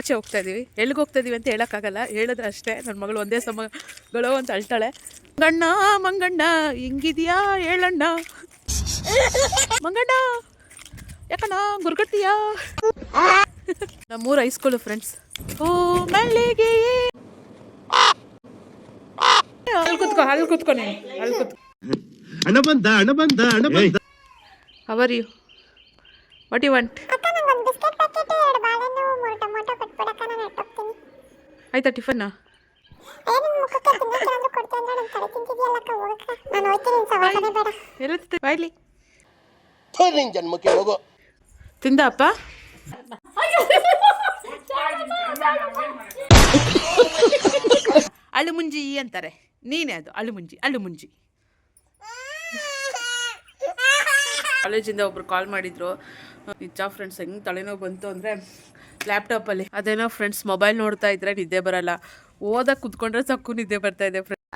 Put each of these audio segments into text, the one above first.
ಆಚೆ ಹೋಗ್ತಾ ಇದ್ದೀವಿ ಎಲ್ಲಿಗೆ ಹೋಗ್ತಾ ಇದೀವಿ ಅಂತ ಹೇಳೋಕ್ಕಾಗಲ್ಲ. ಹೇಳಿದ್ರೆ ಅಷ್ಟೇ. ನನ್ನ ಮಗಳು ಒಂದೇ ಸಮಗಳು ಅಂತ ಅಳ್ತಾಳೆ. ಮಂಗಣ್ಣ ಮಂಗಣ್ಣ ಹಿಂಗಿದ್ಯಾ ಹೇಳಣ್ಣ? ಮಂಗಣ್ಣ ಯಾಕಣ್ಣ ಗುರ್ಗಟ್ಟಿಯ? ನಮ್ಮೂರ ಹೈಸ್ಕೂಲ್ ಫ್ರೆಂಡ್ಸ್ ಓ ಮಲ್ಲಿಗೆ ಅಲ್ಲಿ ಕುತ್ಕೋ ಅಲ್ಲಿ ಕುತ್ಕೋ ನೀನು. ಅಲ್ಲಿ ಕುತ್ಕೋ. ಹಣ ಬಂದ ಹಣ ಬಂದ ಹಣ ಬಂದ. How are you what you want ಆಯ್ತಾ ಟಿಫನ್? ಬಾಯ್ಲಿ. ನಿನ್ ಜನ್ಮಕ್ಕೆ ಹೋಗೋ. ತಿಂದ ಅಪ್ಪ? ಅಳು ಮುಂಜಿ ಅಂತಾರೆ. ನೀನೇ ಅದು ಅಳು ಮುಂಜಿ ಅಳು ಮುಂಜಿ ಕಾಲೇಜಿಂದ ಒಬ್ರು ಕಾಲ್ ಮಾಡಿದ್ರು. ನಿಜ ಫ್ರೆಂಡ್ಸ್ ಹೆಂಗೆ ತಲೆನೋವು ಬಂತು ಅಂದರೆ ಲ್ಯಾಪ್ಟಾಪಲ್ಲಿ ಅದೇನೋ ಫ್ರೆಂಡ್ಸ್ ಮೊಬೈಲ್ ನೋಡ್ತಾ ಇದ್ರೆ ನಿದ್ದೆ ಬರಲ್ಲ. ಓದಾ ಕುತ್ಕೊಂಡ್ರೆ ಸಕ್ಕು ನಿದ್ದೆ ಬರ್ತಾ ಇದೆ ಫ್ರೆಂಡ್ಸ್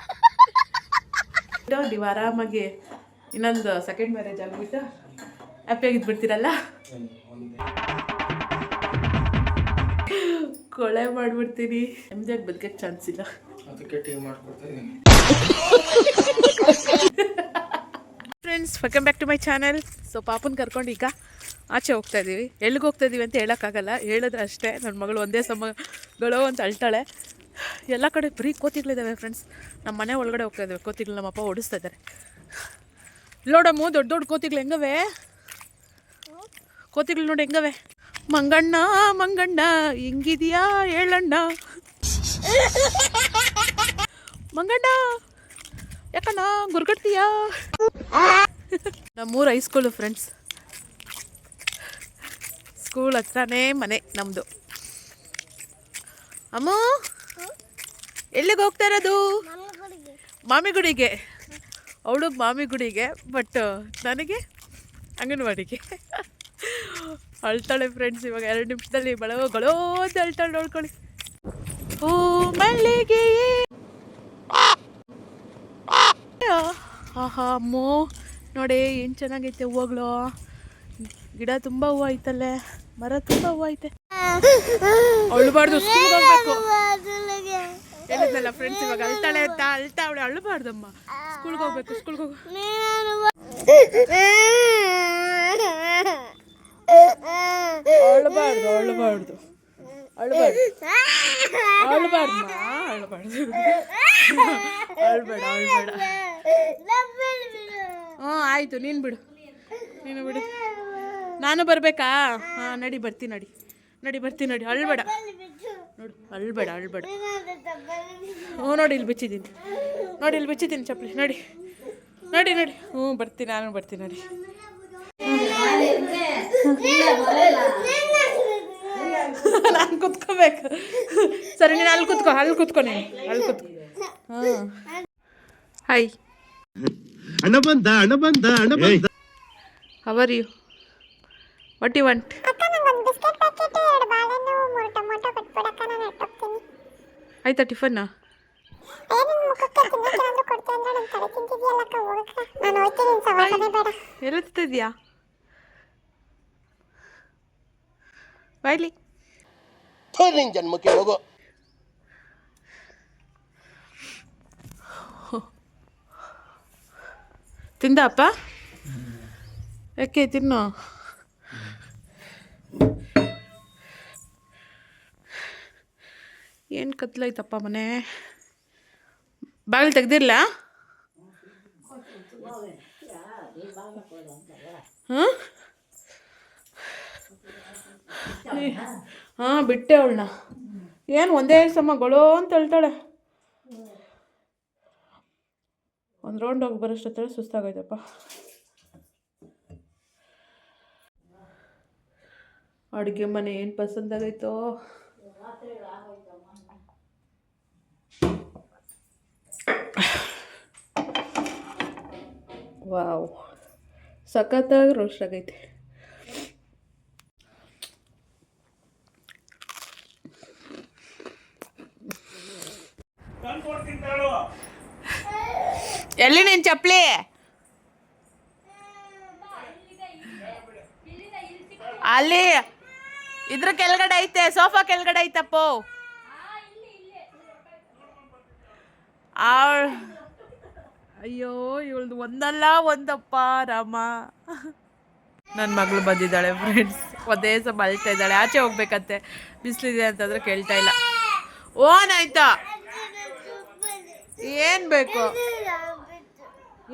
ನೀವು ಆರಾಮಾಗಿ ಇನ್ನೊಂದು ಸೆಕೆಂಡ್ ಮ್ಯಾರೇಜ್ ಆಗಿಬಿಟ್ಟು ಹ್ಯಾಪಿಯಾಗಿದ್ಬಿಡ್ತೀರಲ್ಲ ಕೊಳೆ ಮಾಡ್ಬಿಡ್ತೀನಿ. ನೆಮ್ಮದಿಯಾಗಿ ಬದುಕಕ್ಕೆ ಚಾನ್ಸ್ ಇಲ್ಲ. ಅದಕ್ಕೆ ಟೀಮ್ ಮಾಡ್ಕೊಡ್ತಾ ಇದ್ದೀನಿ. Friends welcome back to my channel so ಪಾಪನ ಕರ್ಕೊಂಡು ಈಗ ಆಚೆ ಹೋಗ್ತಾ ಇದ್ದೀವಿ ಎಲ್ಲಿಗೆ ಹೋಗ್ತಾ ಇದ್ದೀವಿ ಅಂತ ಹೇಳೋಕ್ಕಾಗಲ್ಲ. ಹೇಳಿದ್ರೆ ಅಷ್ಟೇ. ನನ್ನ ಮಗಳು ಒಂದೇ ಸಮಗಳು ಅಂತ ಅಳ್ತಾಳೆ. ಎಲ್ಲ ಕಡೆ ಬರೀ ಕೋತಿಗಳಿದ್ದಾವೆ ಫ್ರೆಂಡ್ಸ್ ನಮ್ಮ ಮನೆ ಒಳಗಡೆ ಹೋಗ್ತಾ ಇದ್ದಾವೆ ಕೋತಿಗಳು ನಮ್ಮಪ್ಪ ಓಡಿಸ್ತಾ ಇದ್ದಾರೆ. ನೋಡಮ್ಮ, ದೊಡ್ಡ ದೊಡ್ಡ ಕೋತಿಗಳು ಹೆಂಗವೆ? ಕೋತಿಗಳು ನೋಡಿ ಹೆಂಗವೆ? ಮಂಗಣ್ಣ ಮಂಗಣ್ಣ, ಹಿಂಗಿದೆಯಾ ಹೇಳಣ್ಣ? ಮಂಗಣ್ಣ, ಯಾಕಣ್ಣ, ಗುರ್ಗಟ್ತೀಯಾ? ನಮ್ಮೂರ ಹೈಸ್ಕೂಲು ಫ್ರೆಂಡ್ಸ್ ಸ್ಕೂಲ್ ಹತ್ರನೇ ಮನೆ ನಮ್ಮದು ಅಮ್ಮ, ಎಲ್ಲಿಗೆ ಹೋಗ್ತಾ ಇರೋದು? ಮಾಮಿಗುಡಿಗೆ. ಅವಳಿಗೆ ಮಾಮಿಗುಡಿಗೆ ಬಟ್ ನನಗೆ ಅಂಗನವಾಡಿಗೆ. ಅಳ್ತಾಳೆ ಫ್ರೆಂಡ್ಸ್ ಇವಾಗ ಎರಡು ನಿಮಿಷದಲ್ಲಿ ಬಳವ ಗೊಳೋ ಅಂತ ಅಳ್ತಾಳೆ ನೋಡ್ಕೊಳ್ಳಿ. ಓ ಮಲ್ಲಿಗೆ ಆಹಾ, ಅಮ್ಮೋ. ನೋಡಿ, ಏನು ಚೆನ್ನಾಗೈತೆ ಹೂವುಗಳು? ಗಿಡ ತುಂಬ ಹೂವು ಐತಲ್ಲೇ. ಮರ ತುಂಬ ಹೂವು ಐತೆ. ಅಳ್ಬಾರ್ದು ಹೇಳಿದ್ನಲ್ಲ ಫ್ರೆಂಡ್ಸ್ ಇವಾಗ, ಅಳ್ತಾಳೆ ಅಂತ, ಅಳ್ತಾ ಅವಳೆ, ಅಳ್ಬಾರ್ದಮ್ಮ. ಸ್ಕೂಲ್ಗೆ ಹೋಗ್ಬೇಕು ಸ್ಕೂಲ್ಗೆ ಹೋಗು ಅಳ್ಬಾರ್ದು ಅಳ್ಬಾರ್ದು. ಅಳ್ಬಾರ್ದು. ಅಳ್ಬಾರ್ದಮ್ಮ ಅಳ್ಬಾರ್ದು. ಅಳ್ಬೇಡ ಅಳ್ಬೇಡ ಹ್ಞೂ, ಆಯಿತು, ನೀನು ಬಿಡು. ನೀನು ಬಿಡು. ನಾನು ಬರಬೇಕಾ? ಹಾಂ, ನಡಿ ಬರ್ತೀನಿ ನಡಿ. ನಡಿ ಬರ್ತೀನಿ ನಡಿ. ಅಳ್ಬೇಡ. ನೋಡು, ಅಳ್ಬೇಡ ಅಳ್ಬೇಡ. ಹ್ಞೂ, ನೋಡಿ, ಇಲ್ಲಿ ಬಿಚ್ಚಿದ್ದೀನಿ. ನೋಡಿ, ಇಲ್ಲಿ ಬಿಚ್ಚಿದ್ದೀನಿ ಚಪ್ಪಲಿ. ನಡಿ. ನಡಿ ನಡಿ. ಹ್ಞೂ ಬರ್ತೀನಿ ನಾನು ಬರ್ತೀನಿ ನಡಿ. ನಾನು ಕುತ್ಕೋಬೇಕು. ಸರಿ, ನೀನು ಅಲ್ಲಿ ಕುತ್ಕೋ ಅಲ್ಲಿ ಕುತ್ಕೋ ನೀನು. ಅಲ್ಲಿ ಕುತ್ಕೋ. ಹಾಂ ಹಾಯ್ ಹಣ ಬಂದ ಅಣ್ಣ ಬಂದ ಅಣ್ಣ ಬಂದ. How are you what you want ಅಕ್ಕ ನಂಗೊಂದು ಬಿಸ್ಕೆಟ್ ಪ್ಯಾಕೆಟ್ ಎರಡು ಬಾಳೆಹಣ್ಣು ಮೂರು ಟೊಮೊಟೊ ಕೊಟ್ಬಿಡಕ್ಕ ನಾನು ಹೊಟ್ಟೋಗ್ತೀನಿ ಆಯ್ತಾ ಟಿಫನ್ನ ಏ ನಿನ್ ಮುಖಕ್ಕೆ ತಿನ್ನಕ್ಕೆ ಏನಾದ್ರು ಕೊಡ್ತೆ ಅಂದ್ರೆ ನನ್ನ ತಲೆ ತಿಂತಿದ್ಯಲ್ಲಕ್ಕ ಹೋಗಕ್ಕ ನಾನು ಹೋಗ್ತೀನಿ ನಿನ್ ಸವಾಸನೆ ಬೇಡ ಎಲ್ಲ ತಿಂತಿದ್ಯಾ ಬಾಯ್ಲಿ ನಿನ್ ಜನ್ಮಕ್ಕೆ ಹೋಗೋ ತಿಂದ ಅಪ್ಪ ಯಾಕೆ ತಿನ್ನು? ಏನು ಕತ್ಲಾಯ್ತಪ್ಪ ಮನೆ? ಬಾಗಿಲು ತೆಗ್ದಿರ್ಲಾ? ಹಾಂ? ಹಾಂ, ಬಿಟ್ಟೆ ಅವಳನ್ನ. ಏನು, ಒಂದೇ ಸಮ ಗೊಳೋ ಅಂತ ಹೇಳ್ತಾಳೆ. ಒಂದು ರೌಂಡ್ ಹೋಗಿ ಬರೋಷ್ಟೊತ್ತಲ್ಲಿ ಸುಸ್ತಾಗೋಯ್ತಪ್ಪ. ಅಡುಗೆ ಮನೆ ಏನು ಪಸಂದಾಗೈತೋ ವಾವ್. ಸಖತ್ತಾಗಿ ರೋಸ್ಟ್ ಆಗೈತೆ. ಎಲ್ಲಿ ನಿನ್ ಚಪ್ಪಲಿ? ಅಲ್ಲಿ ಇದ್ರ ಕೆಳಗಡೆ ಐತೆ, ಸೋಫಾ ಕೆಳಗಡೆ ಐತಪ್ಪ. ಆ ಅಯ್ಯೋ, ಇವಳ್ದು ಒಂದಲ್ಲ ಒಂದಪ್ಪ, ರಾಮ. ನನ್ನ ಮಗಳು ಬಂದಿದ್ದಾಳೆ ಫ್ರೆಂಡ್ಸ್ ಒಂದೇ ಸಹ ಅಳ್ತಾ ಇದ್ದಾಳೆ. ಆಚೆ ಹೋಗ್ಬೇಕಂತೆ. ಬಿಸಿಲಿದೆ ಅಂತಂದ್ರೆ ಕೇಳ್ತಾ ಇಲ್ಲ. ಓನ್ ಆಯ್ತಾ? ಏನ್ ಬೇಕು?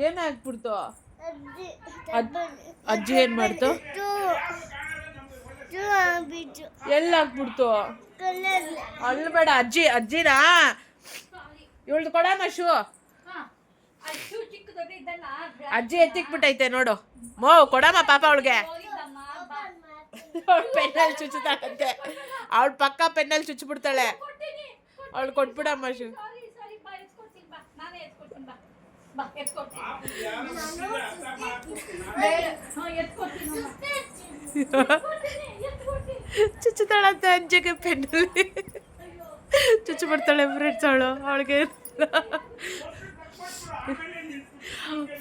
ಏನಾಗ್ಬಿಡ್ತು? ಅಜ್ಜಿ ಏನ್ ಮಾಡ್ತು? ಎಲ್ಲ ಹಾಕ್ಬಿಡ್ತು ಬೇಡ ಅಜ್ಜಿ ಅಜ್ಜಿನಾ? ಇವಳ್ದು ಕೊಡಮ್ಮ ಶೂ ಅಜ್ಜಿ ಎತ್ತಿಕ್ಬಿಟ್ಟೈತೆ ನೋಡು. ಮೋ ಕೊಡಮ್ಮ ಪಾಪ ಅವಳಿಗೆ. ಅವಳು ಪೆನ್ನಲ್ಲಿ ಚುಚ್ಚುತ್ತಾಳಂತೆ. ಅವಳು ಪಕ್ಕ ಪೆನ್ನಲ್ಲಿ ಚುಚ್ಚಿಬಿಡ್ತಾಳೆ. ಅವಳು ಕೊಟ್ಬಿಡಮ್ಮ ಶೂ ಚುಚ್ಚುತ್ತಾಳಂತೆ ಅಂಜೆಗೆ ಪೆನ್ನಲ್ಲಿ. ಚುಚ್ಚು ಬರ್ತಾಳೆ ಫ್ರೆಂಡ್ಸ್ ಅವಳು ಅವಳಿಗೆ.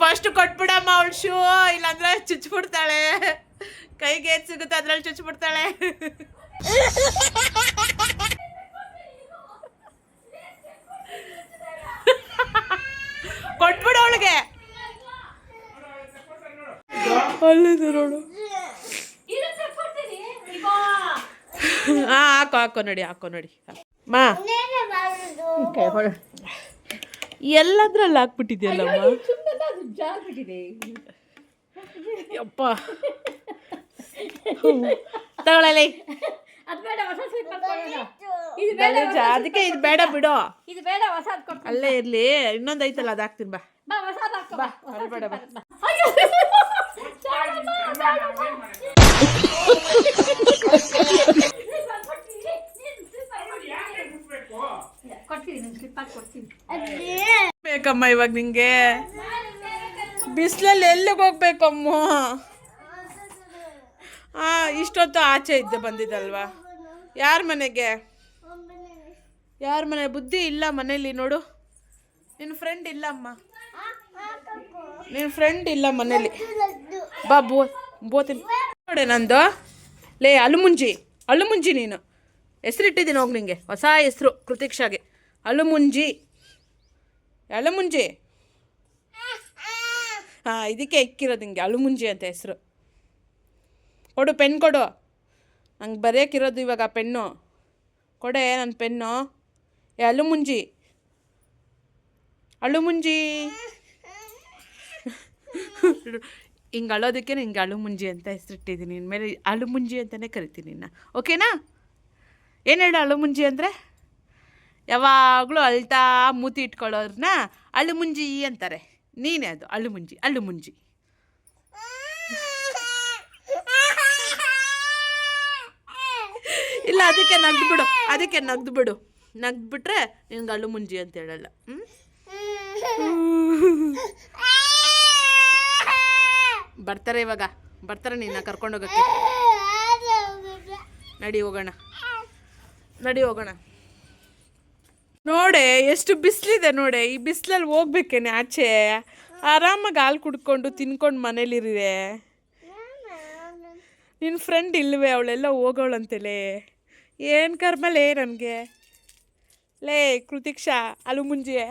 ಫಸ್ಟ್ ಕೊಟ್ಬಿಡಮ್ಮ ಅವಳು ಶೂ ಇಲ್ಲಾಂದ್ರೆ ಚುಚ್ಚಿಬಿಡ್ತಾಳೆ. ಕೈಗೆ ಏನ್ ಸಿಗುತ್ತೆ ಅದ್ರಲ್ಲಿ ಚುಚ್ಚಿಬಿಡ್ತಾಳೆ. ಕೊಟ್ಬಿಡು ಅವಳಿಗೆ. ಅಲ್ಲಿದೆ ನೋಡು. ಹಾಂ ಹಾಕೋ ಹಾಕೋ ನೋಡಿ ಹಾಕೋ ನೋಡಿ. ಮಾ. ಎಲ್ಲದ್ರಲ್ಲಿ ಹಾಕ್ಬಿಟ್ಟಿದ್ಯಲ್ಲಮ್ಮ? ಯಪ್ಪ. ತಗೊಳ್ಳಲಿ ಗಲೀಜ ಅದಕ್ಕೆ ಇದು ಬೇಡ ಬಿಡು. ಇದು ಬೇಡ ಹೊಸದ್ ಅಲ್ಲೇ ಇರ್ಲಿ ಇನ್ನೊಂದು ಐತಲ್ಲ ಅದು ಹಾಕ್ತೀನಿ ಬಾ. ಬಾ ಹೊಸದ್ ಹಾಕೋ ಬಾ. ಅಳ್ಬೇಡ ಬಾ. ಕೊಡ್ತೀನಿ ನಿನ್ ಸ್ಲಿಪ್ ಹಾಕಿ ಕೊಡ್ತೀನಿ. ಬೇಕಮ್ಮ ಇವಾಗ ನಿಂಗೆ. ಬಿಸಿಲಲ್ಲಿ ಎಲ್ಲಿಗೆ ಹೋಗ್ಬೇಕಮ್ಮ? ಹಾ ಇಷ್ಟೊತ್ತು ಆಚೆ ಇದ್ದೆ ಬಂದಿದ್ದಲ್ವಾ? ಯಾರ ಮನೆಗೆ? ಯಾರ ಮನೆ? ಬುದ್ಧಿ ಇಲ್ಲ ಮನೇಲಿ ನೋಡು. ನಿನ್ನ ಫ್ರೆಂಡ್ ಇಲ್ಲ ಅಮ್ಮ. ನಿನ್ನ ಫ್ರೆಂಡ್ ಇಲ್ಲ ಮನೇಲಿ. ಬಾ, ಬೋ ಬೋತೀನಿ ನೋಡೆ ನಂದು. ಲೇ, ಅಲುಮುಂಜಿ. ಅಲುಮುಂಜಿ ನೀನು. ಹೆಸರಿಟ್ಟಿದ್ದೀನಿ ಹೋಗಿ ನಿಂಗೆ. ಹೊಸ ಹೆಸರು ಕೃತಿಕ್ಷಾಗೆ. ಅಲುಮುಂಜಿ. ಅಲುಮುಂಜಿ. ಹಾಂ, ಇದಕ್ಕೆ ಇಕ್ಕಿರೋದು ನಿಂಗೆ ಅಲುಮುಂಜಿ ಅಂತ ಹೆಸರು. ಕೊಡು, ಪೆನ್ ಕೊಡು. ನಂಗೆ ಬರೆಯೋಕ್ಕಿರೋದು ಇವಾಗ ಪೆನ್ನು. ಕೊಡೆ ನನ್ನ ಪೆನ್ನು. ಏ ಅಳುಮುಂಜಿ ಅಳುಮುಂಜಿ ಹಿಂಗೆ ಅಳೋದಕ್ಕೆ ನಿಂಗೆ ಅಳುಮುಂಜಿ ಅಂತ ಹೆಸರಿಟ್ಟಿದ್ದೀನಿ. ಇನ್ಮೇಲೆ ಅಳುಮುಂಜಿ ಅಂತಲೇ ಕರಿತೀನಿ ನಿನ್ನ ಓಕೆನಾ? ಏನು ಹೇಳು ಅಳುಮುಂಜಿ ಅಂದರೆ? ಯಾವಾಗಲೂ ಅಳ್ತಾ ಮೂತಿ ಇಟ್ಕೊಳ್ಳೋರನ್ನ ಅಳುಮುಂಜಿ ಅಂತಾರೆ. ನೀನೇ ಅದು ಅಳುಮುಂಜಿ ಅಳುಮುಂಜಿ ಇಲ್ಲ, ಅದಕ್ಕೆ ನಗ್ದು ಬಿಡು. ಅದಕ್ಕೆ ನಗ್ದು ಬಿಡು. ನಗ್ದು ಬಿಟ್ರೆ ನಿನ್ಗೆ ಅಳುಮುಂಜಿ ಅಂತ ಹೇಳಲ್ಲ. ಬರ್ತಾರೆ ಇವಾಗ. ಬರ್ತಾರೆ ನಿನ್ನ ಕರ್ಕೊಂಡೋಗಕ್ಕೆ ನಡಿ ಹೋಗೋಣ. ನಡಿ ಹೋಗೋಣ. ನೋಡೆ, ಎಷ್ಟು ಬಿಸಿಲಿದೆ ನೋಡೆ. ಈ ಬಿಸಿಲಲ್ಲಿ ಹೋಗ್ಬೇಕೇನೆ ಆಚೆ. ಆರಾಮಾಗಿ ಹಾಲು ಕುಡ್ಕೊಂಡು ತಿನ್ಕೊಂಡು ಮನೇಲಿರಿದೆ ನಿನ್ನ ಫ್ರೆಂಡ್ ಇಲ್ವೇ, ಅವಳೆಲ್ಲ ಹೋಗೋಳಂತೆಲೇ. ಏನು ಕರ್ಮಲೇ ನನಗೆ? ಲೇ ಕೃತಿಕ್ಷಾ ಅಲು ಮುಂಜೆ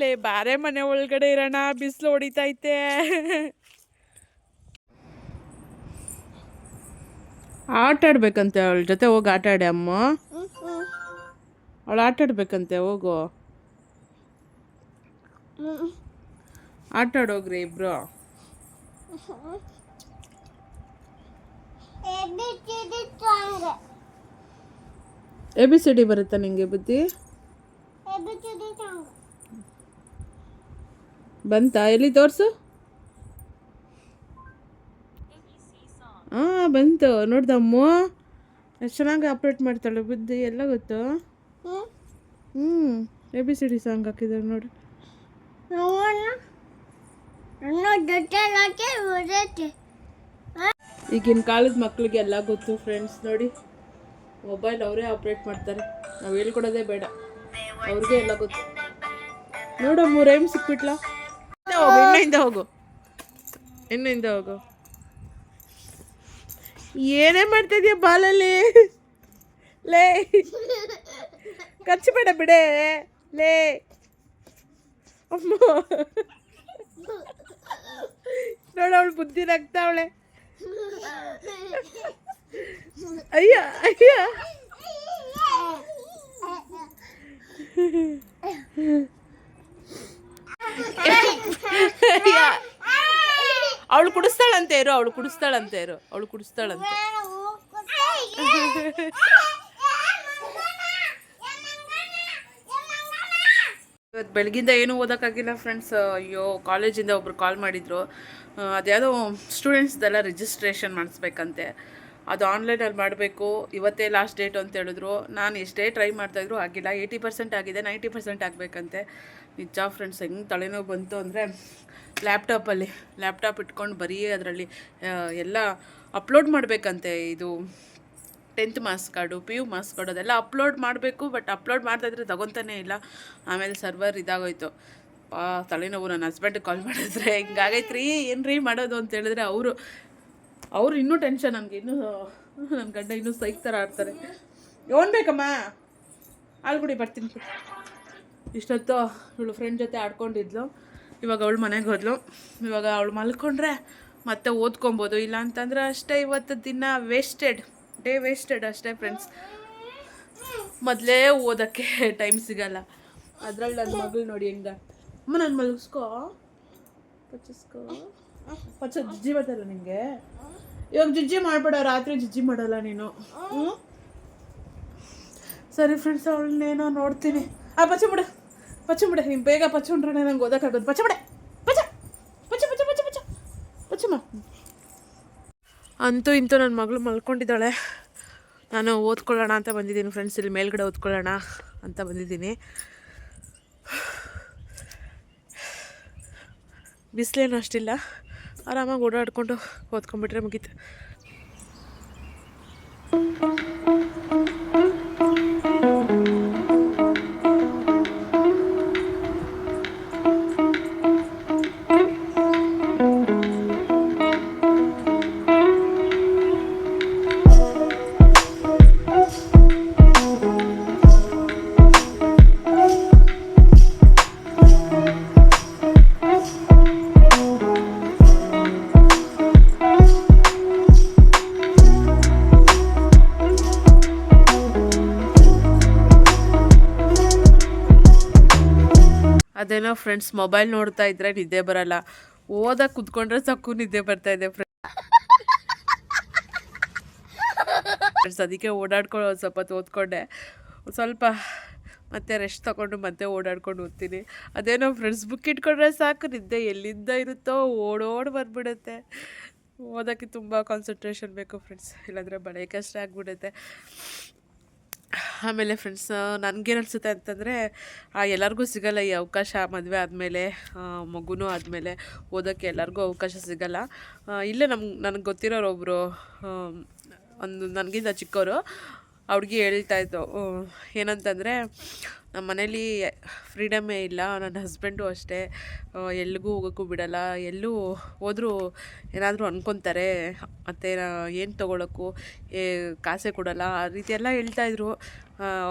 ಲೇ ಬಾರೆ ಮನೆ ಒಳಗಡೆ ಇರೋಣ ಬಿಸಿಲು ಹೊಡಿತೈತೆ. ಆಟ ಆಡ್ಬೇಕಂತೆ ಅವಳ ಜೊತೆ ಹೋಗಿ ಆಟ ಆಡಿ ಅಮ್ಮ. ಅವಳು ಆಟ ಆಡ್ಬೇಕಂತೆ ಹೋಗು. ಆಟ ಆಡೋಗ್ರಿ ಇಬ್ರು. ಎ ಬಿ ಸಿ ಬರುತ್ತಾ ನಿಂಗೆ ಬುದ್ಧಿ? ಬಂತಾ? ಎಲ್ಲಿ ತೋರಿಸು? ಹಾಂ ಬಂತು. ನೋಡ್ದಮ್ಮ ಎಷ್ಟು ಚೆನ್ನಾಗಿ ಆಪ್ರೇಟ್ ಮಾಡ್ತಾಳೆ ಬುದ್ಧಿ, ಎಲ್ಲ ಗೊತ್ತು? ಹ್ಞೂ A B C D song ಹಾಕಿದ್ದಾರೆ ನೋಡಿ. ಈಗಿನ ಕಾಲದ ಮಕ್ಕಳಿಗೆ ಎಲ್ಲ ಗೊತ್ತು ಫ್ರೆಂಡ್ಸ್ ನೋಡಿ. ಮೊಬೈಲ್ ಅವರೇ ಆಪ್ರೇಟ್ ಮಾಡ್ತಾರೆ. ನಾವು ಹೇಳ್ಕೊಡೋದೇ ಬೇಡ. ಅವ್ರಿಗೆ ಎಲ್ಲ ಗೊತ್ತು. ನೋಡೋ ಮೂರೇಮ್ ಸಿಕ್ಬಿಟ್ಲ. ಹೋಗು, ಇನ್ನೂ ಹೋಗು. ಇನ್ನೂ ಹೋಗು. ಏನೇ ಮಾಡ್ತಾ ಬಾಲಲ್ಲಿ? ಲೇ. ಖರ್ಚು ಬೇಡ ಬಿಡೆ. ಲೇ. ಅಮ್ಮ. ನೋಡ ಅವಳು ಬುದ್ಧಿ ನಗ್ತಾವಳೆ ಅಯ್ಯ ಅಯ್ಯ. ಅವಳು ಕುಡಿಸ್ತಾಳಂತೆ ಇರು, ಅವಳು ಕುಡಿಸ್ತಾಳಂತೆ ಇರು, ಅವಳು ಕುಡಿಸ್ತಾಳಂತೆ. ಇವತ್ತು ಬೆಳಗಿಂದ ಏನೂ ಓದೋಕ್ಕಾಗಿಲ್ಲ ಫ್ರೆಂಡ್ಸ್ ಅಯ್ಯೋ ಕಾಲೇಜಿಂದ ಒಬ್ರು ಕಾಲ್ ಮಾಡಿದರು. ಅದ್ಯಾವುದೋ ಸ್ಟೂಡೆಂಟ್ಸ್ದೆಲ್ಲ ರಿಜಿಸ್ಟ್ರೇಷನ್ ಮಾಡಿಸ್ಬೇಕಂತೆ. ಅದು ಆನ್ಲೈನಲ್ಲಿ ಮಾಡಬೇಕು. ಇವತ್ತೇ ಲಾಸ್ಟ್ ಡೇಟ್ ಅಂತ ಹೇಳಿದ್ರು. ನಾನು ಎಷ್ಟೇ ಟ್ರೈ ಮಾಡ್ತಾಯಿದ್ರು ಆಗಿಲ್ಲ. ಏಯ್ಟಿ ಪರ್ಸೆಂಟ್ ಆಗಿದೆ ನೈಂಟಿ ಪರ್ಸೆಂಟ್ ಆಗಬೇಕಂತೆ. ನಿಜ ಫ್ರೆಂಡ್ಸ್ ಹೆಂಗೆ ತಲೆನೋವು ಬಂತು ಅಂದರೆ ಲ್ಯಾಪ್ಟಾಪಲ್ಲಿ ಲ್ಯಾಪ್ಟಾಪ್ ಇಟ್ಕೊಂಡು ಬರೀ ಅದರಲ್ಲಿ ಎಲ್ಲ ಅಪ್ಲೋಡ್ ಮಾಡಬೇಕಂತೆ. ಇದು tenth marks card P U marks card ಅದೆಲ್ಲ ಅಪ್ಲೋಡ್ ಮಾಡಬೇಕು ಬಟ್ ಅಪ್ಲೋಡ್ ಮಾಡ್ತಾ ಇದ್ರೆ ತಗೊತಾನೇ ಇಲ್ಲ. ಆಮೇಲೆ ಸರ್ವರ್ ಇದಾಗೋಯ್ತು. ಪಾ ತಲೆನೋವು ನನ್ನ ಹಸ್ಬೆಂಡ್ ಕಾಲ್ ಮಾಡಿದ್ರೆ ಹಿಂಗಾಗೈತೆ ರೀ ಏನು ರೀ ಮಾಡೋದು ಅಂತ ಹೇಳಿದ್ರೆ ಅವರು ಅವರು ಇನ್ನೂ ಟೆನ್ಷನ್ ನನಗೆ, ಇನ್ನೂ ನನ್ನ ಗಂಡ ಇನ್ನೂ ಸೈಕ್ ಥರ ಆಡ್ತಾರೆ. ಏನು ಬೇಕಮ್ಮ? ಆಲ್ಗುಡಿ ಬರ್ತೀನಿ. ಇಷ್ಟೊತ್ತು ಇವಳು ಫ್ರೆಂಡ್ ಜೊತೆ ಆಡ್ಕೊಂಡಿದ್ಲು. ಇವಾಗ ಅವಳು ಮನೆಗೆ ಹೋದ್ಲು. ಇವಾಗ ಅವಳು ಮಲ್ಕೊಂಡ್ರೆ ಮತ್ತೆ ಓದ್ಕೊಬೋದು. ಇಲ್ಲ ಅಂತಂದ್ರೆ ಅಷ್ಟೇ ಇವತ್ತು ದಿನ ವೇಸ್ಟೆಡ್ ಡೇ ವೇಸ್ಟೆಡ್ ಅಷ್ಟೇ ಫ್ರೆಂಡ್ಸ್ ಮೊದಲೇ ಓದೋಕ್ಕೆ ಟೈಮ್ ಸಿಗಲ್ಲ. ಅದ್ರಲ್ಲಿ ನನ್ನ ಮಗಳು ನೋಡಿ ಹೆಂಗ ಅಮ್ಮ ನಾನು ಮಲಗಿಸ್ಕೋ ಪಚ್ಚಿಸ್ಕೋ. ಪಚ್ಚ ಜಿಜ್ಜಿ ಬರ್ತಲ್ಲ ನಿಂಗೆ? ಇವಾಗ ಜಿಜ್ಜಿ ಮಾಡಬೇಡ ರಾತ್ರಿ ಜಿಜ್ಜಿ ಮಾಡಲ್ಲ ನೀನು. ಹ್ಞೂ ಸರಿ ಫ್ರೆಂಡ್ಸ್ ಅವಳನ್ನೇನೋ ನೋಡ್ತೀನಿ. ಆ ಪಚ್ಚ ಬಿಡು. ಪಚ್ಚ ಬಿಡು. ನೀನು ಬೇಗ ಪಚ್ಚುಂಡ್ರೆ ನಂಗೆ ಓದೋಕ್ಕಾಗೋದು ಪಚ್ಚ ಬಿಡೆ. ಪಚ್ಚ. ಪಚ್ಚ ಪಚ್ಚ ಪಚ್ಚ ಪಚ್ಚ. ಪಚ್ಚಮ್ಮ ಅಂತೂ ಇಂತೂ ನನ್ನ ಮಗಳು ಮಲ್ಕೊಂಡಿದ್ದಾಳೆ. ನಾನು ಓದ್ಕೊಳ್ಳೋಣ ಅಂತ ಬಂದಿದ್ದೀನಿ ಫ್ರೆಂಡ್ಸ್ ಇಲ್ಲಿ ಮೇಲ್ಗಡೆ ಓದ್ಕೊಳ್ಳೋಣ ಅಂತ ಬಂದಿದ್ದೀನಿ. ಬಿಸಿಲೇನು ಅಷ್ಟಿಲ್ಲ. ಆರಾಮಾಗಿ ಓಡಾಡ್ಕೊಂಡು ಓದ್ಕೊಂಡ್ಬಿಟ್ರೆ ಮುಗೀತು. ಫ್ರೆಂಡ್ಸ್ ಮೊಬೈಲ್ ನೋಡ್ತಾ ಇದ್ರೆ ನಿದ್ದೆ ಬರಲ್ಲ. ಓದಕ್ಕೆ ಕುತ್ಕೊಂಡ್ರೆ ಸಾಕು ನಿದ್ದೆ ಬರ್ತಾ ಇದೆ ಫ್ರೆಂಡ್ಸ್ ಅದಕ್ಕೆ ಓಡಾಡ್ಕೊಂಡು ಒಂದು ಸ್ವಲ್ಪ ಓದ್ಕೊಂಡೆ. ಸ್ವಲ್ಪ ಮತ್ತೆ ರೆಸ್ಟ್ ತಗೊಂಡು ಮತ್ತೆ ಓಡಾಡ್ಕೊಂಡು ಓದ್ತೀನಿ. ಅದೇನೋ ಫ್ರೆಂಡ್ಸ್ ಬುಕ್ ಇಟ್ಕೊಂಡ್ರೆ ಸಾಕು, ನಿದ್ದೆ ಎಲ್ಲಿಂದ ಇರುತ್ತೋ ಓಡೋಡ್ ಬಂದ್ಬಿಡುತ್ತೆ. ಓದೋಕ್ಕೆ ತುಂಬ ಕಾನ್ಸಂಟ್ರೇಷನ್ ಬೇಕು ಫ್ರೆಂಡ್ಸ್ ಇಲ್ಲಾಂದರೆ ಬಳೆ ಕಷ್ಟ ಆಗಿಬಿಡುತ್ತೆ. ಆಮೇಲೆ ಫ್ರೆಂಡ್ಸ್ ನನಗೇನು ಅನಿಸುತ್ತೆ ಅಂತಂದರೆ ಎಲ್ಲರಿಗೂ ಸಿಗಲ್ಲ ಈ ಅವಕಾಶ ಮದುವೆ ಆದಮೇಲೆ ಮಗುನೂ ಆದಮೇಲೆ ಓದೋಕ್ಕೆ ಎಲ್ಲರಿಗೂ ಅವಕಾಶ ಸಿಗಲ್ಲ. ಇಲ್ಲೇ ನಮ್ಗೆ ನನಗೆ ಗೊತ್ತಿರೋರು ಒಬ್ಬರು ಒಂದು ನನಗಿಂತ ಚಿಕ್ಕವರು ಅವ್ರಿಗೆ ಹುಡ್ಗಿ ಹೇಳ್ತಾ ಇತ್ತು ಆ, ಏನಂತಂದರೆ ನಮ್ಮ ಮನೇಲಿ ಫ್ರೀಡಮ್ಮೇ ಇಲ್ಲ, ನನ್ನ ಹಸ್ಬೆಂಡು ಅಷ್ಟೇ. ಎಲ್ಲಿಗೂ ಹೋಗೋಕ್ಕೂ ಬಿಡಲ್ಲ. ಎಲ್ಲೂ ಹೋದರೂ ಏನಾದರೂ ಅಂದ್ಕೊತಾರೆ ಮತ್ತು ಏನು ತಗೊಳ್ಳೋಕ್ಕೂ ಏ, ಕಾಸೆ ಕೊಡಲ್ಲ. ಆ ರೀತಿ ಎಲ್ಲ ಹೇಳ್ತಾಯಿದ್ರು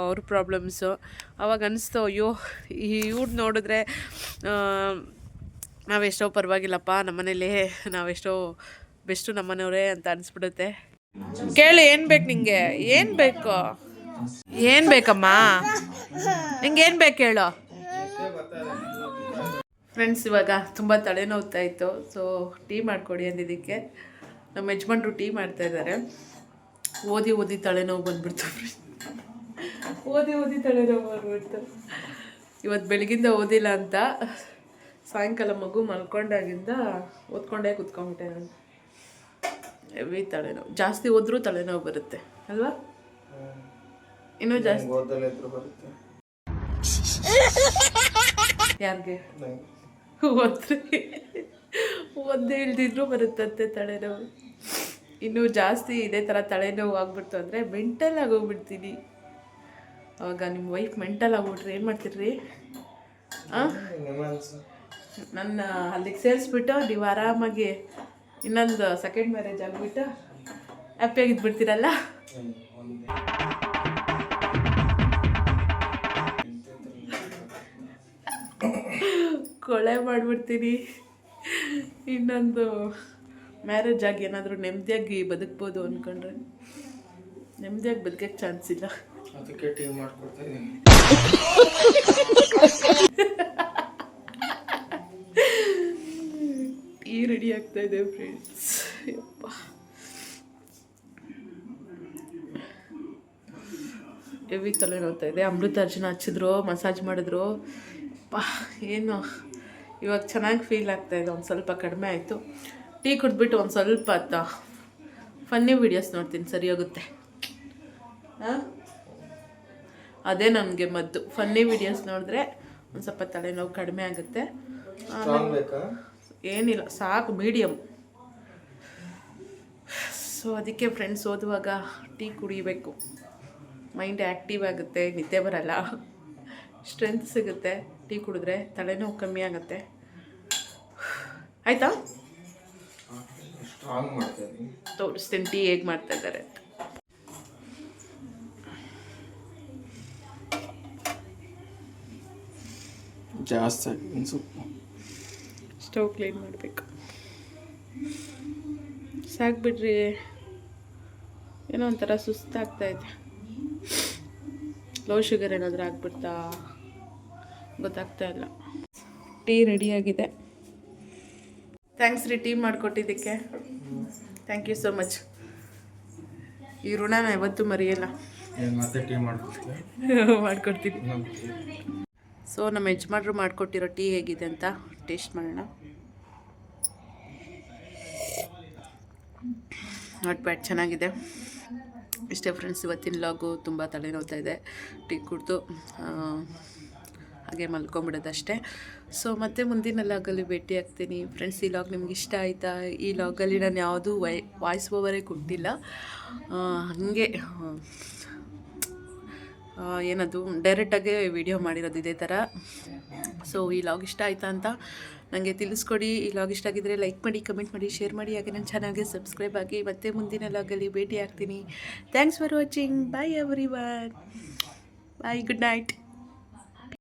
ಅವ್ರ ಪ್ರಾಬ್ಲಮ್ಸು. ಅವಾಗ ಅನಿಸ್ತು, ಅಯ್ಯೋ ಇವ್ರು ನೋಡಿದ್ರೆ ನಾವೆಷ್ಟೋ ಪರವಾಗಿಲ್ಲಪ್ಪ, ನಮ್ಮನೇಲಿ ನಾವೆಷ್ಟೋ ಬೆಸ್ಟು ನಮ್ಮನೆಯವರೇ ಅಂತ ಅನಿಸ್ಬಿಡುತ್ತೆ. ಕೇಳಿ, ಏನು ಬೇಕು ನಿಮಗೆ ಏನು ಬೇಕು? ಏನು ಬೇಕಮ್ಮ? ನಿಂಗೆ ಏನು ಬೇಕು ಹೇಳೋ? ಫ್ರೆಂಡ್ಸ್ ಇವಾಗ ತುಂಬ ತಲೆನೋವ್ತಾ ಇತ್ತು ಸೊ ಟೀ ಮಾಡಿಕೊಡಿ ಅಂದಿದ್ದಕ್ಕೆ. ನಮ್ಮ ಯಜಮಾನ್ರು ಟೀ ಮಾಡ್ತಾ ಇದ್ದಾರೆ. ಓದಿ ಓದಿ ತಲೆನೋವು ಬಂದ್ಬಿಡ್ತು ಓದಿ ಓದಿ ತಲೆನೋವು ಬಂದ್ಬಿಡ್ತು. ಇವತ್ತು ಬೆಳಗಿಂದ ಓದಿಲ್ಲ ಅಂತ ಸಾಯಂಕಾಲ ಮಗು ಮಲ್ಕೊಂಡಾಗಿಂದ ಓದ್ಕೊಂಡೇ ಕುತ್ಕೊಂಡ್ಬಿಟ್ಟೆ ನಾನು. ಹೆವಿ ತಲೆನೋವು. ಜಾಸ್ತಿ ಓದ್ರೂ ತಲೆನೋವು ಬರುತ್ತೆ, ಅಲ್ವಾ? ಇನ್ನೂ ಜಾಸ್ತಿ. ಓದಲ್ಲ ಇದ್ರು ಬರುತ್ತೆ. ಯಾರಿಗೆ? ಓದ್ರಿ ಒಂದೇ ಇಲ್ದಿದ್ರು ಬರುತ್ತಂತೆ ತಲೆನೋವು. ಇನ್ನೂ ಜಾಸ್ತಿ ಇದೇ ಥರ ತಲೆನೋವು ಆಗ್ಬಿಡ್ತು ಅಂದರೆ ಮೆಂಟಲ್ ಆಗೋಗ್ಬಿಡ್ತೀನಿ. ಅವಾಗ ನಿಮ್ಮ ವೈಫ್ ಮೆಂಟಲ್ ಆಗ್ಬಿಟ್ರೆ ಏನು ಮಾಡ್ತೀರಿ ಹಾಂ ನನ್ನ ಅಲ್ಲಿಗೆ ಸೇರಿಸ್ಬಿಟ್ಟು ನೀವು ಆರಾಮಾಗಿ ಇನ್ನೊಂದು ಸೆಕೆಂಡ್ ಮ್ಯಾರೇಜ್ ಆಗಿಬಿಟ್ಟು ಹ್ಯಾಪಿಯಾಗಿದ್ಬಿಡ್ತೀರಲ್ಲ ಕೊಳೆ ಮಾಡಿಬಿಡ್ತೀನಿ. ಇನ್ನೊಂದು ಮ್ಯಾರೇಜ್ ಆಗಿ ಏನಾದರೂ ನೆಮ್ಮದಿಯಾಗಿ ಬದುಕ್ಬೋದು ಅಂದ್ಕೊಂಡ್ರೆ ನೆಮ್ಮದಿಯಾಗಿ ಬದುಕಕ್ಕೆ ಚಾನ್ಸ್ ಇಲ್ಲ. ಅದಕ್ಕೆ ಟೀ ಮಾಡ್ಕೊಡ್ತಾ ಇದ್ದೀನಿ ಟೀ ರೆಡಿ ಆಗ್ತಾ ಇದೆ ಫ್ರೆಂಡ್ಸ್ ಯಪ್ಪ. ಹೆವಿ ತಲೆ ನೋಡ್ತಾ ಇದೆ ಅಮೃತಾರ್ಜುನ ಹಚ್ಚಿದ್ರು ಮಸಾಜ್ ಮಾಡಿದ್ರು. ಪಾ ಏನು? ಇವಾಗ ಚೆನ್ನಾಗಿ ಫೀಲ್ ಆಗ್ತಾ ಇದೆ ಒಂದು ಸ್ವಲ್ಪ ಕಡಿಮೆ ಆಯಿತು. ಟೀ ಕುಡಿದ್ಬಿಟ್ಟು ಒಂದು ಸ್ವಲ್ಪ ಆತ ಫನ್ನಿ ವೀಡಿಯೋಸ್ ನೋಡ್ತೀನಿ ಸರಿ ಹೋಗುತ್ತೆ. ಹಾಂ? ಅದೇ ನನಗೆ ಮದ್ದು. ಫನ್ನಿ ವೀಡಿಯೋಸ್ ನೋಡಿದ್ರೆ ಒಂದು ಸ್ವಲ್ಪ ತಲೆನೋವು ಕಡಿಮೆ ಆಗುತ್ತೆ. ಏನಿಲ್ಲ ಸಾಕು ಮೀಡಿಯಮ್ ಸೊ ಅದಕ್ಕೆ ಫ್ರೆಂಡ್ಸ್ ಓದುವಾಗ ಟೀ ಕುಡಿಬೇಕು. ಮೈಂಡ್ ಆ್ಯಕ್ಟಿವ್ ಆಗುತ್ತೆ ನಿದ್ದೆ ಬರಲ್ಲ. ಸ್ಟ್ರೆಂತ್ ಸಿಗುತ್ತೆ. ಟೀ ಕುಡಿದ್ರೆ ತಲೆನೋವು ಕಮ್ಮಿ ಆಗುತ್ತೆ. ಆಯಿತಾ? ತೋರಿಸ್ತೀನಿ ಟೀ ಹೇಗೆ ಮಾಡ್ತಾ ಇದ್ದಾರೆ ಅಂತ. ಜಾಸ್ತಿ ಸೊಪ್ಪು ಸ್ಟವ್ ಕ್ಲೀನ್ ಮಾಡಬೇಕು. ಸಾಕ್ಬಿಡ್ರಿ. ಏನೋ ಒಂಥರ ಸುಸ್ತಾಗ್ತಾ ಇದೆ. ಲೋ ಶುಗರ್ ಏನಾದರೂ ಆಗ್ಬಿಡ್ತಾ? ಗೊತ್ತಾಗ್ತಾ ಇಲ್ಲ. ಟೀ ರೆಡಿಯಾಗಿದೆ ಥ್ಯಾಂಕ್ಸ್ ರೀ ಟೀ ಮಾಡಿಕೊಟ್ಟಿದ್ದಕ್ಕೆ. ಥ್ಯಾಂಕ್ ಯು ಸೋ ಮಚ್ ಈ ಋಣನ ಯಾವತ್ತೂ ಮರೆಯಲ್ಲ. ಏನು ಮತ್ತೆ ಟೀ ಮಾಡ್ಕೊಡ್ತೀನಿ. ಸೊ ನಮ್ಮ ಯಜಮಾನ್ರು ಮಾಡಿಕೊಟ್ಟಿರೋ ಟೀ ಹೇಗಿದೆ ಅಂತ ಟೇಸ್ಟ್ ಮಾಡೋಣ. ನಾಟ್ ಬ್ಯಾಡ್ ಚೆನ್ನಾಗಿದೆ. ಇಷ್ಟೇ ಫ್ರೆಂಡ್ಸ್ ಇವತ್ತಿನ ಲಾಗು ತುಂಬ ತಲೆನೋವ್ತಾ ಇದೆ. ಟೀ ಕುಡಿದು ಹಾಗೆ ಮಲ್ಕೊಂಬಿಡೋದಷ್ಟೇ. ಸೊ ಮತ್ತೆ ಮುಂದಿನ ಲಾಗಲ್ಲಿ ಭೇಟಿ ಆಗ್ತೀನಿ. ಫ್ರೆಂಡ್ಸ್ ಈ ಲಾಗ್ ನಿಮ್ಗೆ ಇಷ್ಟ ಆಯಿತಾ? ಈ ಲಾಗಲ್ಲಿ ನಾನು ಯಾವುದೂ ವೈ ವಾಯ್ಸ್ ಓವರೇ ಕೊಟ್ಟಿಲ್ಲ. ಹಾಗೆ ಏನದು ಡೈರೆಕ್ಟಾಗೆ ವಿಡಿಯೋ ಮಾಡಿರೋದು ಇದೇ ಥರ ಸೊ ಈ ಲಾಗ್ ಇಷ್ಟ ಆಯ್ತಾ ಅಂತ ನನಗೆ ತಿಳಿಸ್ಕೊಡಿ. ಈ ಲಾಗ್ ಇಷ್ಟ ಆಗಿದ್ದರೆ ಲೈಕ್ ಮಾಡಿ ಕಮೆಂಟ್ ಮಾಡಿ ಶೇರ್ ಮಾಡಿ. ಹಾಗೆ ನನ್ನ ಚಾನಲ್ಗೆ ಸಬ್ಸ್ಕ್ರೈಬ್ ಆಗಿ ಮತ್ತೆ ಮುಂದಿನ ಲಾಗಲ್ಲಿ ಭೇಟಿ ಆಗ್ತೀನಿ. Thanks for watching bye everyone bye good night